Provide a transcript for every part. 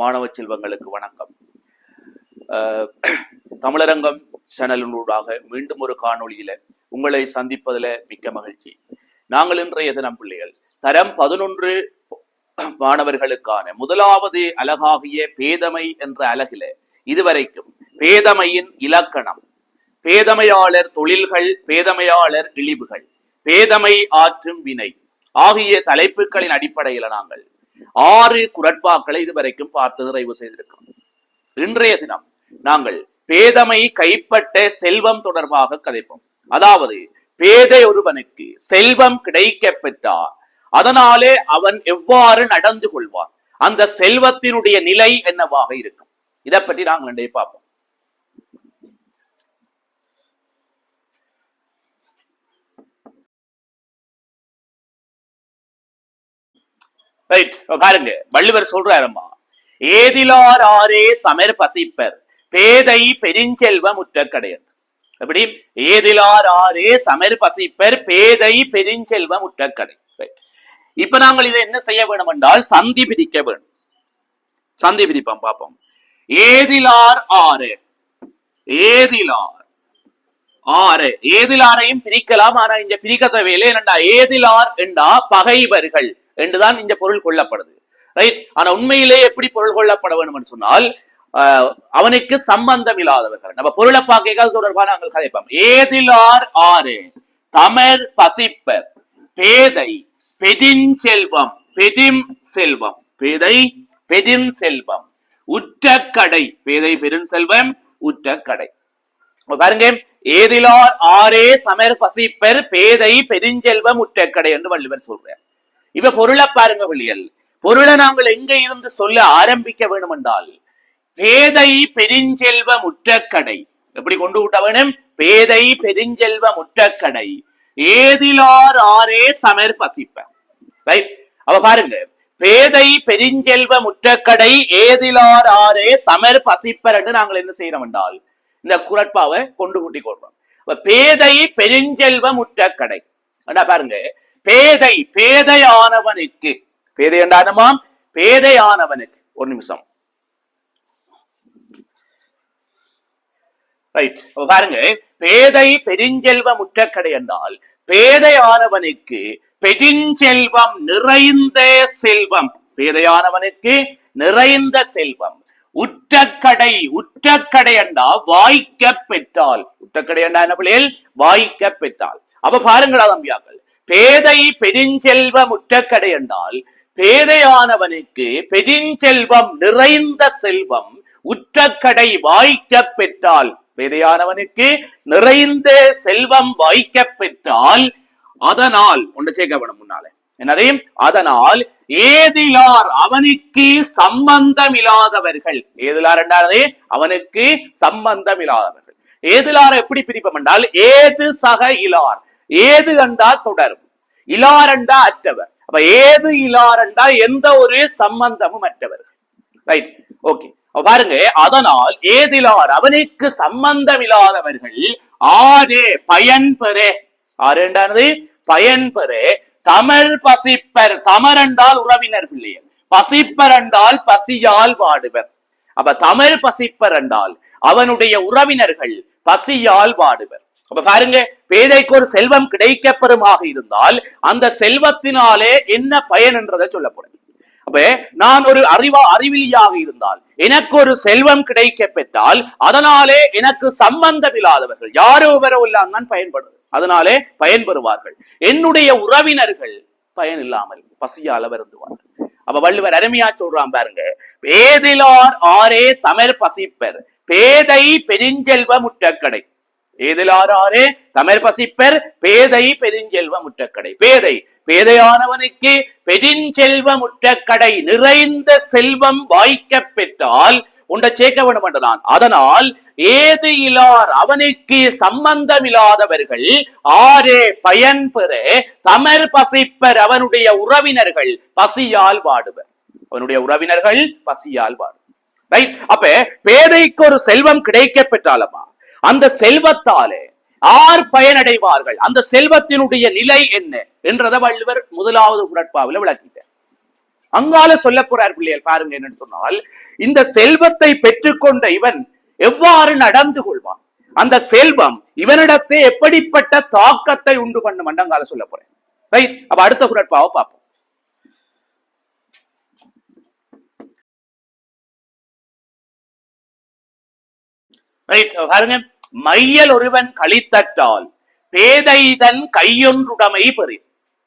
மாணவ செல்வங்களுக்கு வணக்கம். தமிழரங்கம் சேனலினூடாக மீண்டும் ஒரு காணொளியில உங்களை சந்திப்பதில் மிக்க மகிழ்ச்சி. நாங்கள் இன்றைய தினம் பிள்ளைகள் தரம் பதினொன்று மாணவர்களுக்கான முதலாவது அலகாகிய பேதமை என்ற அலகில இதுவரைக்கும் பேதமையின் இலக்கணம் பேதமையாளர் தொழில்கள் பேதமையாளர் இழிவுகள் பேதமை ஆற்றும் வினை ஆகிய தலைப்புகளின் அடிப்படையில் நாங்கள் ஆறு குரட்பாக்களை இதுவரைக்கும் பார்த்து நிறைவு செய்திருக்கிறோம். இன்றைய தினம் நாங்கள் பேதமை கைப்பட்ட செல்வம் தொடர்பாக கதைப்போம். அதாவது பேதை ஒருவனுக்கு செல்வம் கிடைக்க பெற்றார். அதனாலே அவன் எவ்வாறு நடந்து கொள்வான்? அந்த செல்வத்தினுடைய நிலை என்னவாக இருக்கும்? இதை பற்றி நாங்கள் இன்றைய பார்ப்போம். ரைட் பாருங்க வள்ளுவர் சொல்றாரம்மா ஏதிலார் ஆரே தமர் பசிப்பர் பேதை பெருஞ்செல்வ முற்றக்கடையர் எப்படி? ஏதிலார் ஆரே தமர் பசிப்பர் பேதை பெருஞ்செல்வ முற்றக்கடை கடை இப்ப நாங்கள் இதை என்ன செய்ய வேண்டும் என்றால் சந்தி பிரிக்க வேண்டும். சந்தி பிரிப்போம் பார்ப்போம். ஏதிலார் ஆறு ஏதிலார் ஆறு ஏதிலாரையும் பிரிக்கலாம் ஆனா இந்த பிரிக்க தேவையில்லை என்னண்டா? ஏதிலார் என்றா பகைவர்கள் என்றுதான் இந்த பொருள் கொள்ளப்படுது. ரைட் ஆனா உண்மையிலே எப்படி பொருள் கொள்ளப்பட வேண்டும் என்று சொன்னால் அவனுக்கு சம்பந்தம் இல்லாதவர்கள் நம்ம பொருளை பார்க்க தொடர்பாக நாங்கள் கதைப்போம். ஏதிலார் ஆறு? தமர் பசிப்பர். பேதை பெதிஞ்செல்வம் பெதிம் செல்வம். பேதை பெதிம் செல்வம். உற்ற கடை பேதை பெருஞ்செல்வம் உற்ற கடை பாருங்க ஏதிலார் ஆரே தமர் பசிப்பர். பேதை பெருஞ்செல்வம் உற்றக்கடை என்று வள்ளுவர் சொல்றார். இப்ப பொருளை பாருங்க வள்ளியல் பொருளை நாங்கள் எங்க இருந்து சொல்ல ஆரம்பிக்க வேண்டும் என்றால் பேதை பெருஞ்செல்வ முற்றக்கடை. எப்படி கொண்டு விட்ட வேணும்? பேதை பெருஞ்செல்வ முற்றக்கடை. ஏதிலார் ஆரே தமிழ் பசிப்ப. ரைட் அப்ப பாருங்க. பேதை பெருஞ்செல்வ முற்றக்கடை ஏதிலார் ஆரே தமிழ் பசிப்பர் என்று நாங்கள் என்ன செய்யறோம் என்றால் இந்த குரட்பாவை கொண்டு கூட்டி கொள்றோம் அப்ப பேதை பெருஞ்செல்வ முற்றக்கடை. அண்ணா பாருங்க. பேதை பேதையானவனுக்கு. பேதை என்றானமாம் பேதையானவனுக்கு. ஒரு நிமிஷம். ரைட் பாருங்க. பேதை பெருஞ்செல்வம் முற்றக்கடை என்றால் பேதையானவனுக்கு பெருஞ்செல்வம் நிறைந்த செல்வம். பேதையானவனுக்கு நிறைந்த செல்வம். உற்றக்கடை உற்றக்கடை என்றா வாய்க்க பெற்றால் உற்றக்கடை என்றா என்ன பிள்ளைகள்? வாய்க்க பெற்றால் அப்ப பாருங்களா தம்பியாக்கள் பேதை பெருஞ்செல்வ முற்றக்கடை என்றால் பேதையானவனுக்கு பெருஞ்செல்வம் நிறைந்த செல்வம் உற்றக்கடை வாய்க்க பெற்றால் பேதையானவனுக்கு நிறைந்த செல்வம் வாய்க்க பெற்றால் அதனால் ஒன்று சேர்க்க வேணும் என்னதே? அதனால் ஏதிலார் அவனுக்கு சம்பந்தம் இல்லாதவர்கள் ஏதிலார் என்றாலே அவனுக்கு சம்பந்தம் இல்லாதவர்கள் ஏதிலார் எப்படி பிரிப்பம் என்றால் ஏது சக இலார். ஏது என்றா தொடரும்? இலார் என்றா அற்றவர். அப்ப ஏது இலார் என்றா எந்த ஒரு சம்பந்தமும் அற்றவர்கள். ரைட் ஓகே பாருங்க அதனால் ஏதிலார் அவனுக்கு சம்பந்தம் இல்லாதவர்கள் ஆரே பயன் பெறே. ஆறு பயன் பெறே. தமிழ் பசிப்பர் தமர் என்றால் உறவினர் பிள்ளையர். பசிப்பர் என்றால் பசியால் வாடுவர். அப்ப தமிழ் பசிப்பர் என்றால் அவனுடைய உறவினர்கள் பசியால் வாடுவர். அப்ப பாருங்க பேதைக்கு ஒரு செல்வம் கிடைக்கப்பெறுமாக இருந்தால் அந்த செல்வத்தினாலே என்ன பயன் என்றதை சொல்லப்படும் அப்ப நான் ஒரு அறிவா அறிவிலியாக இருந்தால் எனக்கு ஒரு செல்வம் கிடைக்க பெற்றால் அதனாலே எனக்கு சம்பந்தம் இல்லாதவர்கள் யாரோ வரோ இல்லாம தான் பயன்படுது அதனாலே பயன்பெறுவார்கள். என்னுடைய உறவினர்கள் பயன் இல்லாமல் பசியால வருந்துவார்கள். அப்ப வள்ளுவர் அருமையா சொல்றான் பாருங்க பேதிலார் ஆரே தமிழ் பசிப்பர் பேதை பெருஞ்செல்வ முட்டக்கடை ஏதிலார் ஆரே பசிப்பர் பேதை பெருஞ்செல்வ முற்றக்கடை பேதை பேதையானவனுக்கு பெருஞ்செல்வ முற்றக்கடை நிறைந்த செல்வம் வாய்க்க பெற்றால் உண்ட சேர்க்க வேண்டும் அதனால் ஏது இலார் அவனுக்கு சம்பந்தம் இல்லாதவர்கள் ஆரே பயன் பெற தமர் பசிப்பர் அவனுடைய உறவினர்கள் பசியால் வாடுவர். அவனுடைய உறவினர்கள் பசியால் வாடுவர் ரைட் அப்ப பேதைக்கு ஒரு செல்வம் கிடைக்க பெற்றாலமா அந்த செல்வத்தாலே ஆர் பயனடைவார்கள். அந்த செல்வத்தினுடைய நிலை என்ன என்றதை வள்ளுவர் முதலாவது குரட்பாவில் விளக்கிட்டார். அங்கால சொல்ல போறார் பிள்ளைகள் பாருங்க என்னன்னு சொன்னால் இந்த செல்வத்தை பெற்றுக்கொண்ட இவன் எவ்வாறு நடந்து கொள்வான்? அந்த செல்வம் இவனிடத்தை எப்படிப்பட்ட தாக்கத்தை உண்டு பண்ணும் அங்கால சொல்ல போறேன். ரைட் அப்ப அடுத்த குரட்பாவை பார்ப்போம். ரைட் பாருங்க. மையல் ஒருவன் கழித்தட்டால் பேதைதன் கையொன்றுடமை பெறின்.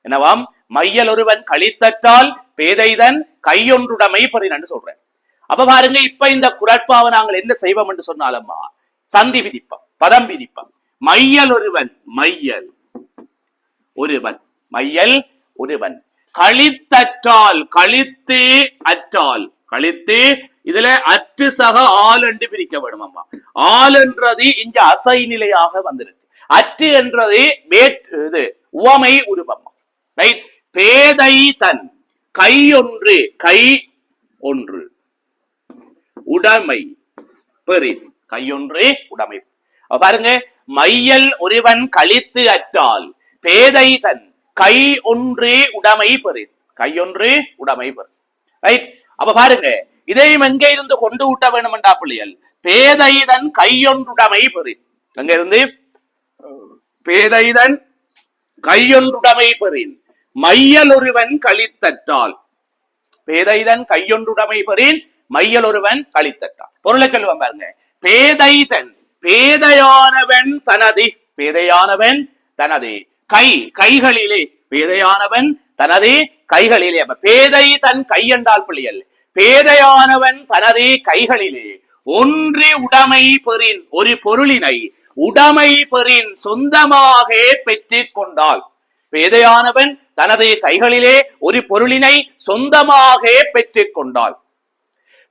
என்னவாம்? மையல் ஒருவன் கழித்தட்டால் பேதைதன் கையொன்றுடமை பெறின் சொல்றேன். அப்ப பாருங்க இப்ப இந்த குரட்பாவை நாங்கள் என்ன செய்வோம் என்று சொன்னாலம்மா? சந்தி விதிப்பம் பதம் விதிப்பம். மையல் ஒருவன் மையல் ஒருவன் மையல் ஒருவன். கழித்தற்றால் கழித்து அற்றால் கழித்து இதுல அற்று சக ஆள் என்று பிரிக்கப்படும் அம்மா. ஆள் என்றது இங்க அசை நிலையாக வந்திருக்கு. அற்று என்றது வேட் இது உவமை உருவம் ரைட் பேதை தன் கை ஒன்று கை ஒன்று. உடைமை பெரி கையொன்று உடைமை அப்ப பாருங்க மையல் ஒருவன் கழித்து அற்றால் பேதை தன் கை ஒன்று உடைமை பெறு. கையொன்று உடைமை பெறு. ரைட் அப்ப பாருங்க இதையும் எங்கே இருந்து கொண்டு விட்ட வேணும் பிள்ளைகள்? பேதைதன் கையொன்றுடமை பெறு. அங்க இருந்து? பேதைதன் கையொன்றுடமை பெறின். மையல் ஒருவன் கழித்தற்றால். பேதைதன் கையொன்றுடமை பெறின் மையல் ஒருவன் கழித்தட்டான் பொருளை சொல்லுவான் பாருங்க. பேதைதன் பேதையானவன் தனது பேதையானவன் தனது. கை கைகளிலே பேதையானவன் தனது கைகளிலே. பேதை தன் கை என்றால் பிள்ளைகள் பேதையானவன் தனது கைகளிலே. ஒன்று உடைமை பெறின் ஒரு பொருளினை உடைமை பெறின் சொந்தமாக பெற்றுக் கொண்டால் பேதையானவன் தனது கைகளிலே ஒரு பொருளினை சொந்தமாக பெற்றுக் கொண்டாள்.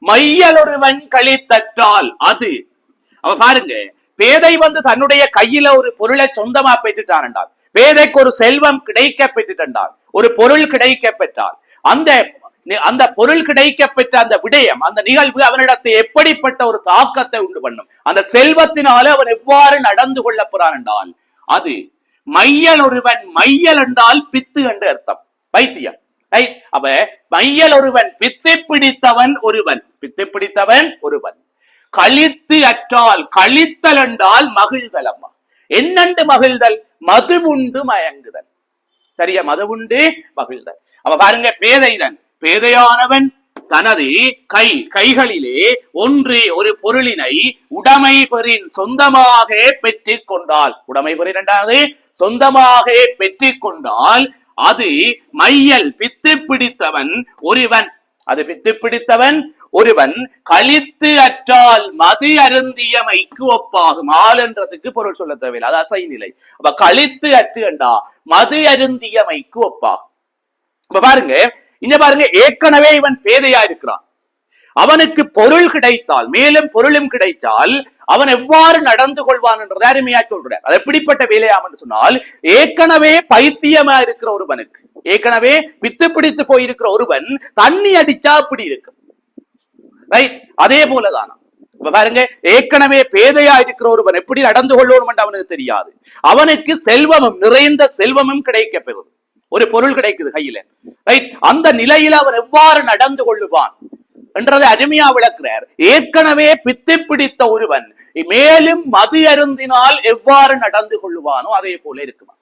மையலொருவன் கழித்தற்றால் அது. அவ பாருங்க பேதை வந்து தன்னுடைய கையில ஒரு பொருளை சொந்தமா பெற்றுட்டான் என்றால் பேதைக்கு ஒரு செல்வம் கிடைக்க பெற்றுட்டான் ஒரு பொருள் கிடைக்க பெற்றால் அந்த அந்த பொருள் கிடைக்க பெற்ற அந்த விடயம் அந்த நிகழ்வு அவனிடத்தை எப்படிப்பட்ட ஒரு தாக்கத்தை உண்டு பண்ணும்? அந்த செல்வத்தினால அவன் எவ்வாறு நடந்து கொள்ள போறான் என்றால் அது மையல் ஒருவன் மையல் என்றால் பித்து என்று அர்த்தம். வைத்தியம் அவ அப்ப மையல் ஒருவன் பித்து பிடித்தவன் ஒருவன் பித்து பிடித்தவன் ஒருவன். கழித்து அற்றால் கழித்தல் என்றால் மகிழ்தல் அம்மா. என்னண்டு மகிழ்தல்? மது உண்டு மயங்குதல். சரியா? மது உண்டு மகிழ்தல். அவ பாருங்க பேதைதன். பேதையானவன் தனது கை கைகளிலே ஒன்று ஒரு பொருளினை உடைமை பெறின் சொந்தமாக பெற்றுக் கொண்டால் உடைமை பெறின் இரண்டாவது சொந்தமாக பெற்றுக் கொண்டால் அது மையல் பித்து பிடித்தவன் ஒருவன். அது பித்து பிடித்தவன் ஒருவன் கழித்து அற்றால் மது அருந்தியமைக்கு ஒப்பாகும். ஆள் என்றதுக்கு பொருள் சொல்ல தேவையில்லை. அது அசை நிலை. அப்ப கழித்து அற்று என்றா மது அருந்தியமைக்கு ஒப்பாகும். இப்ப பாருங்க இங்க பாருங்க ஏற்கனவே இவன் பேதையா இருக்கிறான். அவனுக்கு பொருள் கிடைத்தால் மேலும் பொருளும் கிடைத்தால் அவன் எவ்வாறு நடந்து கொள்வான் என்றதை அருமையா சொல்றார். அது எப்படிப்பட்ட வேலையாம் சொன்னால் ஏற்கனவே பைத்தியமா இருக்கிற ஒருவனுக்கு ஏற்கனவே பித்து பிடித்து போயிருக்கிற ஒருவன் தண்ணி அடிச்சா அப்படி இருக்கும். ரைட் அதே போலதானா? இப்ப பாருங்க ஏற்கனவே பேதையா இருக்கிற ஒருவன் எப்படி நடந்து கொள்ளணும் என்று அவனுக்கு தெரியாது. அவனுக்கு செல்வமும் நிறைந்த செல்வமும் கிடைக்க பெறுது ஒரு பொருள் கிடைக்குது கையில. ரைட் அந்த நிலையில அவர் எவ்வாறு நடந்து கொள்ளுவான்? என்றதை அருமையா விளக்குறார். ஏற்கனவே பித்து பிடித்த ஒருவன் மேலும் மது அருந்தினால் எவ்வாறு நடந்து கொள்ளுவானோ அதே போல இருக்குமா?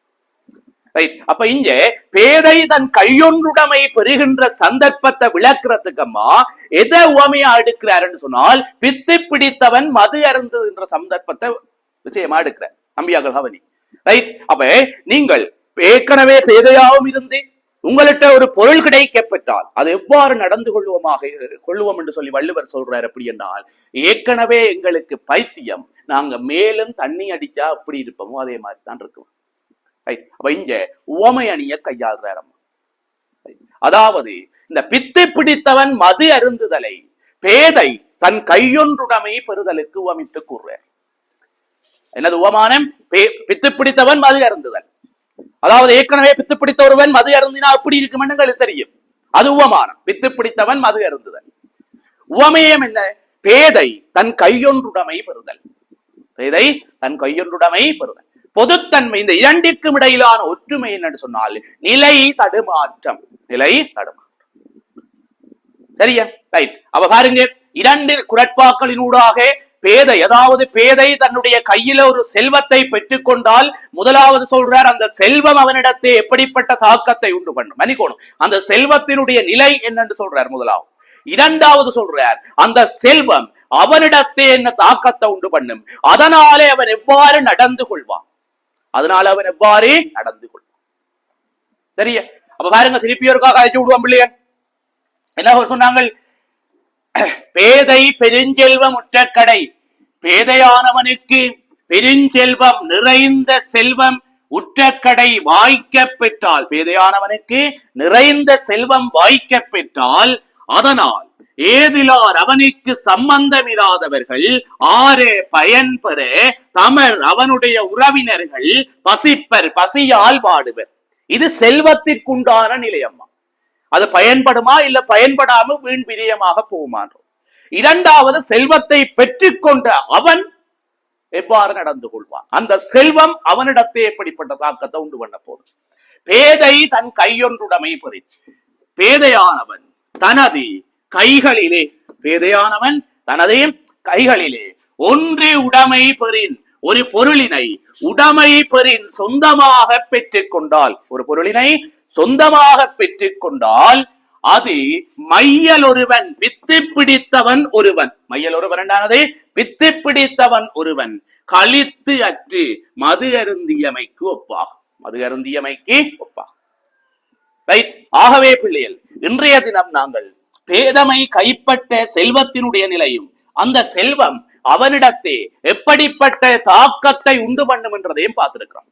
ரைட் அப்ப இங்க பேதை தன் கையொன்றுடமை பெறுகின்ற சந்தர்ப்பத்தை விளக்குறதுக்கு அம்மா எதை உவமையா எடுக்கிறாருன்னு சொன்னால் பித்து பிடித்தவன் மது அருந்துகின்ற சந்தர்ப்பத்தை விஷயமா எடுக்கிறார். அம்பியாக்கள் கவனி ரைட் அப்ப நீங்கள் ஏற்கனவே பேதையாகவும் இருந்து உங்கள்கிட்ட ஒரு பொருள் கிடைக்கப்பெற்றால் அது எவ்வாறு நடந்து கொள்வோமாக கொள்வோம் என்று சொல்லி வள்ளுவர் சொல்றார் அப்படி என்றால் ஏற்கனவே எங்களுக்கு பைத்தியம். நாங்க மேலும் தண்ணி அடிச்சா அப்படி இருப்போமோ? அதே மாதிரி தான் இருக்கும் அப்ப இங்க உவமை அணிய கையாளுறார் அதாவது இந்த பித்து பிடித்தவன் மது அருந்துதலை பேதை தன் கையொன்றுடமை பெறுதலுக்கு உவமித்து கூறுறார் என்னது உவமானம்? பே- பித்து பிடித்தவன் மது அருந்துதல். அதாவது ஏற்கனவே பித்து பிடித்த ஒருவன் மது அருந்தினா அப்படி இருக்கும் எங்களுக்கு தெரியும். அது உவமானம். பித்து பிடித்தவன் மது அருந்துதல். உவமேயம் என்ன? பேதை தன் கையொன்றுடமை பெறுதல். பேதை தன் கையொன்றுடமை பெறுதல். பொதுத்தன்மை இந்த இரண்டிற்கும் இடையிலான ஒற்றுமை என்னன்னு சொன்னால் நிலை தடுமாற்றம். நிலை தடுமாற்றம். சரியா? ரைட் அவ பாருங்க இரண்டு குரட்பாக்களினூடாக பேதை அதாவது பேதை தன்னுடைய கையில ஒரு செல்வத்தை பெற்றுக்கொண்டால் முதலாவது சொல்றார் அந்த செல்வம் அவனிடத்தே எப்படிப்பட்ட தாக்கத்தை உண்டு பண்ணும். மணிக்கோணும் அந்த செல்வத்தினுடைய நிலை என்னன்னு சொல்றார் முதலாவது. இரண்டாவது சொல்றார் அந்த செல்வம் அவனிடத்தே என்ன தாக்கத்தை உண்டு பண்ணும்? அதனாலே அவன் எவ்வாறு நடந்து கொள்வான்? அதனால அவன் எவ்வாறு நடந்து கொள்வான். சரியா? அப்ப பாருங்க திருப்பியோருக்காக அழைச்சு விடுவான் பிள்ளைய. என்ன சொன்னாங்க பேதை பெருஞ்செல்வம் முற்றக்கடை பேதையானவனுக்கு பெருஞ்செல்வம் நிறைந்த செல்வம் உற்றக்கடை வாய்க்க பெற்றால் பேதையானவனுக்கு நிறைந்த செல்வம் வாய்க்க பெற்றால் அதனால் ஏதிலார் அவனுக்கு சம்பந்தமிராதவர்கள் ஆரே பயன் பெற தமர் அவனுடைய உறவினர்கள் பசிப்பர் பசியால் பாடுவர் இது செல்வத்திற்குண்டான நிலையம்மா. அது பயன்படுமா இல்ல பயன்படாம வீண் பிரியமாக போகுமான்றோம் இரண்டாவது செல்வத்தை பெற்றுக்கொண்ட அவன் எவ்வாறு நடந்து கொள்வான்? அந்த செல்வம் அவனிடத்தே எப்படிப்பட்ட தாக்கத்தை உண்டு பண்ண போகுது. பேதை தன் கையொன்றுடமை பெறி. பேதையானவன் தனது கைகளிலே பேதையானவன் தனது கைகளிலே ஒன்று உடைமை பெறின் ஒரு பொருளினை உடைமை பெறின் சொந்தமாக பெற்றுக் கொண்டால் ஒரு பொருளினை சொந்தமாக பெற்றுக் கொண்டால் அது மையல் ஒருவன் வித்து பிடித்தவன் ஒருவன். மையல் ஒருவன் என்றானது? வித்து பிடித்தவன் ஒருவன். கழித்து அற்று மது அருந்தியமைக்கு ஒப்பா மது அருந்தியமைக்கு ஒப்பா ரைட் ஆகவே பிள்ளைகள் இன்றைய தினம் நாங்கள் பேதமை கைப்பட்ட செல்வத்தினுடைய நிலையும் அந்த செல்வம் அவனிடத்தே எப்படிப்பட்ட தாக்கத்தை உண்டு பண்ணும் என்றதையும் பார்த்திருக்கிறோம்.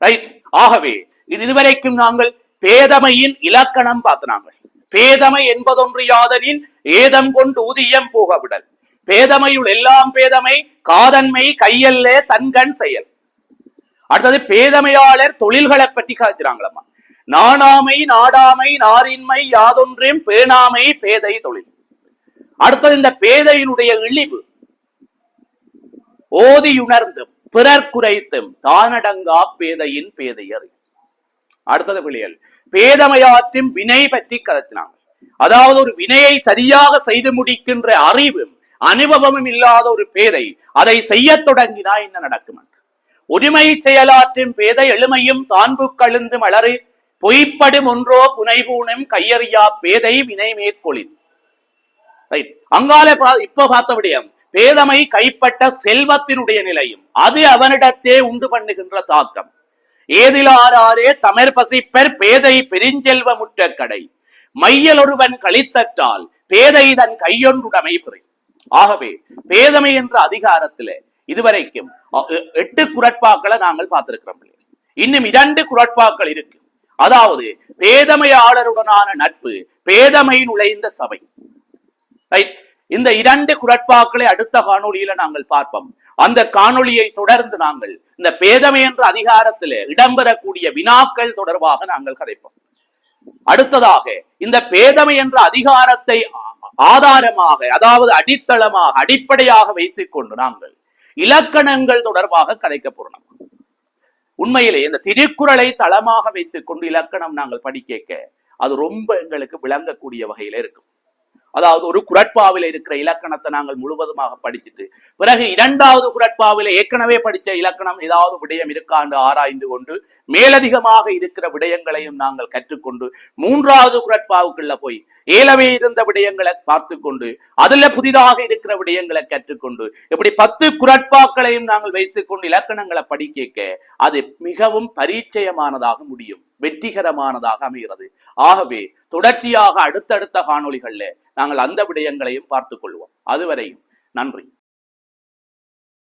ரைட் ஆகவே இதுவரைக்கும் நாங்கள் பேதமையின் இலக்கணம் பார்த்தினாங்க. பேதமை என்பதொன்று யாதனின் ஏதம் கொண்டு ஊதியம் போக விடல் பேதமையுள் எல்லாம் பேதமை காதன்மை கையல்லே தன்கண் செயல். அடுத்தது பேதமையாளர் தொழில்களை பற்றி காய்ச்சாங்களம்மா நாணாமை நாடாமை நாரின்மை யாதொன்றையும் பேணாமை பேதை தொழில். அடுத்தது இந்த பேதையினுடைய இழிவு. ஓதியுணர்ந்தும் பிறர் குறைத்தும் தானடங்கா பேதையின் பேதையறி அடுத்தது பிள்ளைகள் பேதமையாற்றும் வினை பற்றி கதத்தினாங்க. அதாவது ஒரு வினையை சரியாக செய்து முடிக்கின்ற அறிவும் அனுபவமும் இல்லாத ஒரு பேதை அதை செய்யத் தொடங்கினா என்ன நடக்கும் உரிமை செயலாற்றும் பேதை எளிமையும் தான்பு கழுந்து மலரு பொய்ப்படும் ஒன்றோ புனைபூனும் கையறியா பேதை வினை மேற்கொளின். அங்கால பா- இப்ப பார்த்த விடயம் பேதமை கைப்பட்ட செல்வத்தினுடைய நிலையும் அது அவனிடத்தே உண்டு பண்ணுகின்ற தாக்கம். ஏதிலாரே தமர் பசிப்பர் பேதை பெருஞ்செல்வமுற்ற கடை. மையலொருவன் கழித்தற்றால் பேதை தன் கையொன்றுடமை பெறும் ஆகவே பேதமை என்ற அதிகாரத்திலே இதுவரைக்கும் எட்டு குரட்பாக்களை நாங்கள் பார்த்திருக்கிறோம் இன்னும் இரண்டு குரட்பாக்கள் இருக்கு. அதாவது பேதமையாளருடனான நட்பு பேதமை நுழைந்த சபை. இந்த இரண்டு குரட்பாக்களை அடுத்த காணொளியில நாங்கள் பார்ப்போம். அந்த காணொளியை தொடர்ந்து நாங்கள் இந்த பேதமை என்ற அதிகாரத்தில் இடம்பெறக்கூடிய வினாக்கள் தொடர்பாக நாங்கள் கதைப்போம். அடுத்ததாக இந்த பேதமை என்ற அதிகாரத்தை ஆதாரமாக அதாவது அடித்தளமாக அடிப்படையாக வைத்துக் கொண்டு நாங்கள் இலக்கணங்கள் தொடர்பாக கதைக்க போறோம். உண்மையிலே இந்த திருக்குறளை தளமாக வைத்துக் கொண்டு இலக்கணம் நாங்கள் படிக்க அது ரொம்ப எங்களுக்கு விளங்கக்கூடிய வகையில இருக்கும். அதாவது ஒரு குரட்பாவில இருக்கிற இலக்கணத்தை நாங்கள் முழுவதுமாக படிச்சுட்டு பிறகு இரண்டாவது குரட்பாவில் ஏற்கனவே படிச்ச இலக்கணம் ஏதாவது விடயம் இருக்காண்டு ஆராய்ந்து கொண்டு மேலதிகமாக இருக்கிற விடயங்களையும் நாங்கள் கற்றுக்கொண்டு மூன்றாவது குரட்பாவுக்குள்ள போய் ஏலவே இருந்த விடயங்களை பார்த்து கொண்டு அதுல புதிதாக இருக்கிற விடயங்களை கற்றுக்கொண்டு இப்படி பத்து குரட்பாக்களையும் நாங்கள் வைத்துக் கொண்டு இலக்கணங்களை படிக்க அது மிகவும் பரிச்சயமானதாக முடியும் வெற்றிகரமானதாக அமைகிறது. ஆகவே தொடர்ச்சியாக அடுத்தடுத்த காணொளிகளில் நாங்கள் அந்த விடயங்களையும் பார்த்துக் கொள்வோம். அதுவரையும் நன்றி.